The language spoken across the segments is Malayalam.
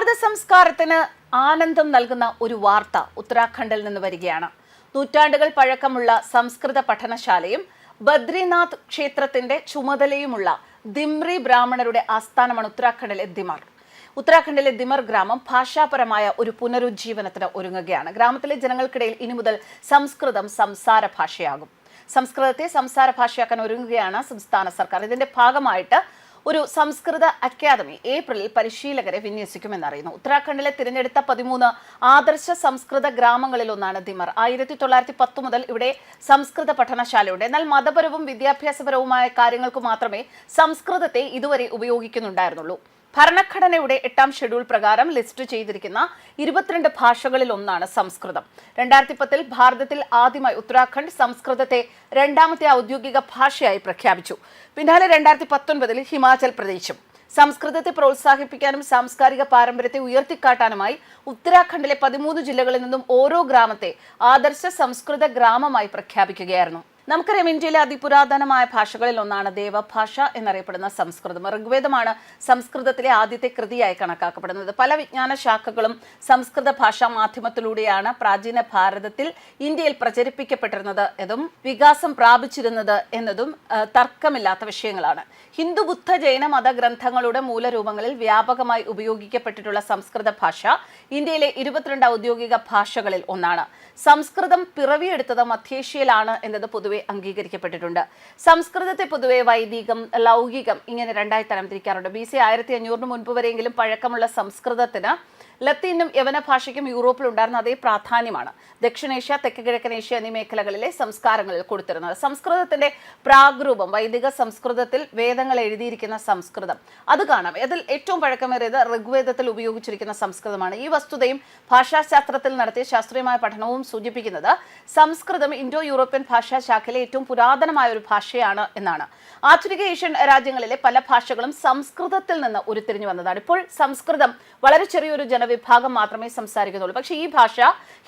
ഭാരത സംസ്കാരത്തിന് ആനന്ദം നൽകുന്ന ഒരു വാർത്ത ഉത്തരാഖണ്ഡിൽ നിന്ന് വരികയാണ്. നൂറ്റാണ്ടുകൾ പഴക്കമുള്ള സംസ്കൃത പഠനശാലയും ബദ്രിനാഥ് ക്ഷേത്രത്തിന്റെ ചുമതലയുമുള്ള ദിമ്രി ബ്രാഹ്മണരുടെ ആസ്ഥാനമാണ് ഉത്തരാഖണ്ഡിലെ ദിമർ. ഉത്തരാഖണ്ഡിലെ ദിമർ ഗ്രാമം ഭാഷാപരമായ ഒരു പുനരുജ്ജീവനത്തിന് ഒരുങ്ങുകയാണ്. ഗ്രാമത്തിലെ ജനങ്ങൾക്കിടയിൽ ഇനി മുതൽ സംസ്കൃതം സംസാര ഭാഷയാകും. സംസ്കൃതത്തെ സംസാര ഭാഷയാക്കാൻ ഒരുങ്ങുകയാണ് സംസ്ഥാന സർക്കാർ. ഇതിന്റെ ഭാഗമായിട്ട് ഒരു സംസ്കൃത അക്കാദമി ഏപ്രിലിൽ പരിശീലകരെ വിന്യസിക്കുമെന്നറിയുന്നു. ഉത്തരാഖണ്ഡിലെ തിരഞ്ഞെടുത്ത പതിമൂന്ന് ആദർശ സംസ്കൃത ഗ്രാമങ്ങളിലൊന്നാണ് ദിമർ. ആയിരത്തി തൊള്ളായിരത്തി പത്ത് മുതൽ ഇവിടെ സംസ്കൃത പഠനശാലയുണ്ട്. എന്നാൽ മതപരവും വിദ്യാഭ്യാസപരവുമായ കാര്യങ്ങൾക്ക് മാത്രമേ സംസ്കൃതത്തെ ഇതുവരെ ഉപയോഗിക്കുന്നുണ്ടായിരുന്നുള്ളൂ. ഭരണഘടനയുടെ എട്ടാം ഷെഡ്യൂൾ പ്രകാരം ലിസ്റ്റ് ചെയ്തിരിക്കുന്ന ഇരുപത്തിരണ്ട് ഭാഷകളിൽ ഒന്നാണ് സംസ്കൃതം. രണ്ടായിരത്തി പത്തിൽ ഭാരതത്തിൽ ആദ്യമായി ഉത്തരാഖണ്ഡ് സംസ്കൃതത്തെ രണ്ടാമത്തെ ഔദ്യോഗിക ഭാഷയായി പ്രഖ്യാപിച്ചു. പിന്നാലെ രണ്ടായിരത്തി പത്തൊൻപതിൽ ഹിമാചൽ പ്രദേശും. സംസ്കൃതത്തെ പ്രോത്സാഹിപ്പിക്കാനും സാംസ്കാരിക പാരമ്പര്യത്തെ ഉയർത്തിക്കാട്ടാനുമായി ഉത്തരാഖണ്ഡിലെ പതിമൂന്ന് ജില്ലകളിൽ നിന്നും ഓരോ ഗ്രാമത്തെ ആദർശ സംസ്കൃത ഗ്രാമമായി പ്രഖ്യാപിക്കുകയായിരുന്നു. നമുക്കറിയാം ഇന്ത്യയിലെ അതിപുരാതനമായ ഭാഷകളിൽ ഒന്നാണ് ദേവഭാഷ എന്നറിയപ്പെടുന്ന സംസ്കൃതം. ഋഗ്വേദമാണ് സംസ്കൃതത്തിലെ ആദ്യത്തെ കൃതിയായി കണക്കാക്കപ്പെടുന്നത്. പല വിജ്ഞാന ശാഖകളും സംസ്കൃത ഭാഷാ മാധ്യമത്തിലൂടെയാണ് പ്രാചീന ഭാരതത്തിൽ ഇന്ത്യയിൽ പ്രചരിപ്പിക്കപ്പെട്ടിരുന്നത് എന്നും വികാസം പ്രാപിച്ചിരുന്നത് എന്നതും തർക്കമില്ലാത്ത വിഷയങ്ങളാണ്. ഹിന്ദു ബുദ്ധ ജൈന മത ഗ്രന്ഥങ്ങളുടെ മൂലരൂപങ്ങളിൽ വ്യാപകമായി ഉപയോഗിക്കപ്പെട്ടിട്ടുള്ള സംസ്കൃത ഭാഷ ഇന്ത്യയിലെ ഇരുപത്തിരണ്ട് ഔദ്യോഗിക ഭാഷകളിൽ ഒന്നാണ്. സംസ്കൃതം പിറവിയെടുത്തത് മധ്യേഷ്യയിലാണ് എന്നത് പൊതുവെ അംഗീകരിക്കപ്പെട്ടിട്ടുണ്ട്. സംസ്കൃതത്തെ പൊതുവെ വൈദികം ലൗകികം ഇങ്ങനെ രണ്ടായി തരംതിരിക്കാറുണ്ട്. ബി സി ആയിരത്തി അഞ്ഞൂറിന് മുൻപ് വരെയെങ്കിലും പഴക്കമുള്ള സംസ്കൃതത്തിന് ലത്തീനും യവന ഭാഷയ്ക്കും യൂറോപ്പിൽ ഉണ്ടായിരുന്ന അതേ പ്രാധാന്യമാണ്. ദക്ഷിണേഷ്യ തെക്ക് കിഴക്കൻ ഏഷ്യ എന്നീ മേഖലകളിലെ സംസ്കാരങ്ങളിൽ കൊടുത്തിരുന്നത്. സംസ്കൃതത്തിന്റെ പ്രാഗ്രൂപം വൈദിക സംസ്കൃതത്തിൽ വേദങ്ങൾ എഴുതിയിരിക്കുന്ന സംസ്കൃതം. അത് കാണാം. അതിൽ ഏറ്റവും പഴക്കമേറിയത് ഋഗ്വേദത്തിൽ ഉപയോഗിച്ചിരിക്കുന്ന സംസ്കൃതമാണ്. ഈ വസ്തുതയും ഭാഷാശാസ്ത്രത്തിൽ നടത്തിയ ശാസ്ത്രീയമായ പഠനവും സൂചിപ്പിക്കുന്നത് സംസ്കൃതം ഇൻഡോ യൂറോപ്യൻ ഭാഷാശാഖയിലെ ഏറ്റവും പുരാതനമായ ഒരു ഭാഷയാണ് എന്നാണ്. ആധുനിക ഏഷ്യൻ രാജ്യങ്ങളിലെ പല ഭാഷകളും സംസ്കൃതത്തിൽ നിന്ന് ഉരുത്തിരിഞ്ഞു വന്നതാണ്. ഇപ്പോൾ സംസ്കൃതം വളരെ ചെറിയൊരു ജനവിഭാഗം മാത്രമേ സംസാരിക്കുന്നുള്ളൂ. പക്ഷേ ഈ ഭാഷ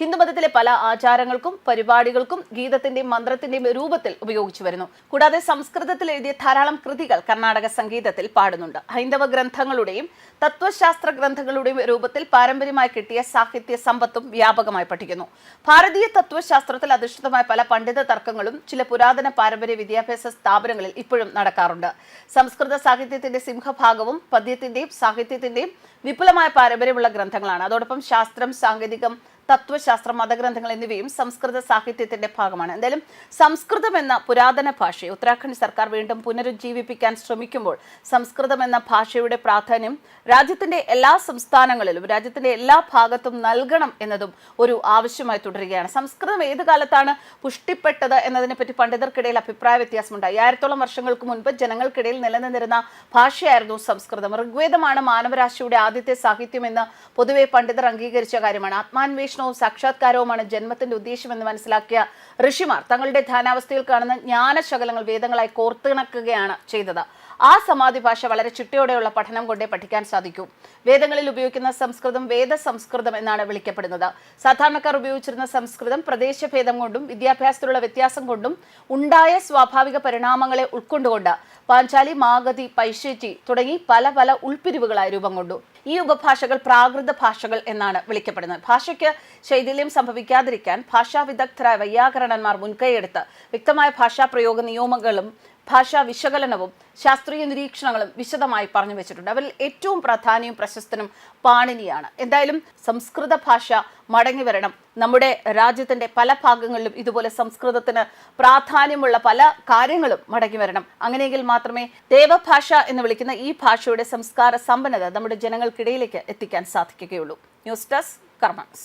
ഹിന്ദുമതത്തിലെ പല ആചാരങ്ങൾക്കും പരിപാടികൾക്കും ഗീതത്തിന്റെയും മന്ത്രത്തിന്റെയും രൂപത്തിൽ ഉപയോഗിച്ചു വരുന്നു. കൂടാതെ സംസ്കൃതത്തിൽ എഴുതിയ ധാരാളം കൃതികൾ കർണാടക സംഗീതത്തിൽ പാടുന്നുണ്ട്. ഹൈന്ദവ ഗ്രന്ഥങ്ങളുടെയും തത്വശാസ്ത്ര ഗ്രന്ഥങ്ങളുടെയും രൂപത്തിൽ പാരമ്പര്യമായി കിട്ടിയ സാഹിത്യ സമ്പത്തും വ്യാപകമായി പഠിക്കുന്നു. ഭാരതീയ തത്വശാസ്ത്രത്തിൽ അധിഷ്ഠിതമായ പല പണ്ഡിത തർക്കങ്ങളും ചില പുരാതന പാരമ്പര്യ വിദ്യാഭ്യാസ സ്ഥാപനങ്ങളിൽ ഇപ്പോഴും നടക്കാറുണ്ട്. സംസ്കൃത സാഹിത്യത്തിന്റെ സിംഹഭാഗവും പദ്യത്തിന്റെയും സാഹിത്യത്തിന്റെയും വിപുലമായ പാരമ്പര്യമുള്ള ഗ്രന്ഥങ്ങളാണ്. അതോടൊപ്പം ശാസ്ത്രം സാങ്കേതികം തത്വശാസ്ത്രം മതഗ്രന്ഥങ്ങൾ എന്നിവയും സംസ്കൃത സാഹിത്യത്തിന്റെ ഭാഗമാണ്. എന്തായാലും സംസ്കൃതം എന്ന പുരാതന ഭാഷയെ ഉത്തരാഖണ്ഡ് സർക്കാർ വീണ്ടും പുനരുജ്ജീവിപ്പിക്കാൻ ശ്രമിക്കുമ്പോൾ സംസ്കൃതം എന്ന ഭാഷയുടെ പ്രാധാന്യം രാജ്യത്തിന്റെ എല്ലാ സംസ്ഥാനങ്ങളിലും രാജ്യത്തിന്റെ എല്ലാ ഭാഗത്തും നൽകണം എന്നതും ഒരു ആവശ്യമായി തുടരുകയാണ്. സംസ്കൃതം ഏത് കാലത്താണ് പുഷ്ടിപ്പെട്ടത് എന്നതിനെപ്പറ്റി പണ്ഡിതർക്കിടയിൽ അഭിപ്രായ വ്യത്യാസമുണ്ട് അയ്യായിരത്തോളം വർഷങ്ങൾക്ക് മുൻപ് ജനങ്ങൾക്കിടയിൽ നിലനിന്നിരുന്ന ഭാഷയായിരുന്നു സംസ്കൃതം. ഋഗ്വേദമാണ് മാനവരാശിയുടെ ആദ്യത്തെ സാഹിത്യമെന്ന് പൊതുവെ പണ്ഡിതർ അംഗീകരിച്ച കാര്യമാണ്. ആത്മാന്വേഷണവും സാക്ഷാത്കാരവുമാണ് ജന്മത്തിന്റെ ഉദ്ദേശമെന്ന് മനസ്സിലാക്കിയ ഋഷിമാർ തങ്ങളുടെ ധാനാവസ്ഥയിൽ കാണുന്ന ജ്ഞാനശകലങ്ങൾ വേദങ്ങളായി കോർത്തിണക്കുകയാണ് ചെയ്തത്. ആ സമാധി ഭാഷ വളരെ ചിട്ടയോടെയുള്ള പഠനം കൊണ്ടേ പഠിക്കാൻ സാധിക്കൂ. വേദങ്ങളിൽ ഉപയോഗിക്കുന്ന സംസ്കൃതം വേദ സംസ്കൃതം എന്നാണ് വിളിക്കപ്പെടുന്നത്. സാധാരണക്കാർ ഉപയോഗിച്ചിരുന്ന സംസ്കൃതം പ്രദേശഭേദം കൊണ്ടും വിദ്യാഭ്യാസത്തിലുള്ള വ്യത്യാസം കൊണ്ടും ഉണ്ടായ സ്വാഭാവിക പരിണാമങ്ങളെ ഉൾക്കൊണ്ടുകൊണ്ട് പാഞ്ചാലി മാഗതി പൈശേറ്റി തുടങ്ങി പല പല ഉൾപിരിവുകളായി രൂപം കൊണ്ടു. ഈ ഉപഭാഷകൾ പ്രാകൃത ഭാഷകൾ എന്നാണ് വിളിക്കപ്പെടുന്നത്. ഭാഷയ്ക്ക് ശൈഥില്യം സംഭവിക്കാതിരിക്കാൻ ഭാഷാ വിദഗ്ധരായ വൈയാകരണന്മാർ മുൻകൈയെടുത്ത് വ്യക്തമായ ഭാഷാ പ്രയോഗ നിയമങ്ങളും ഭാഷാ വിശകലനവും ശാസ്ത്രീയ നിരീക്ഷണങ്ങളും വിശദമായി പറഞ്ഞു വെച്ചിട്ടുണ്ട്. അവരിൽ ഏറ്റവും പ്രാധാന്യവും പ്രശസ്തനും പാണിനിയാണ്. എന്തായാലും സംസ്കൃത ഭാഷ മടങ്ങി വരണം. നമ്മുടെ രാജ്യത്തിന്റെ പല ഭാഗങ്ങളിലും ഇതുപോലെ സംസ്കൃതത്തിന് പ്രാധാന്യമുള്ള പല കാര്യങ്ങളും മടങ്ങി വരണം. അങ്ങനെയെങ്കിൽ മാത്രമേ ദേവഭാഷ എന്ന് വിളിക്കുന്ന ഈ ഭാഷയുടെ സംസ്കാര സമ്പന്നത നമ്മുടെ ജനങ്ങൾക്കിടയിലേക്ക് എത്തിക്കാൻ സാധിക്കുകയുള്ളൂ. News desk കർമ്മസ്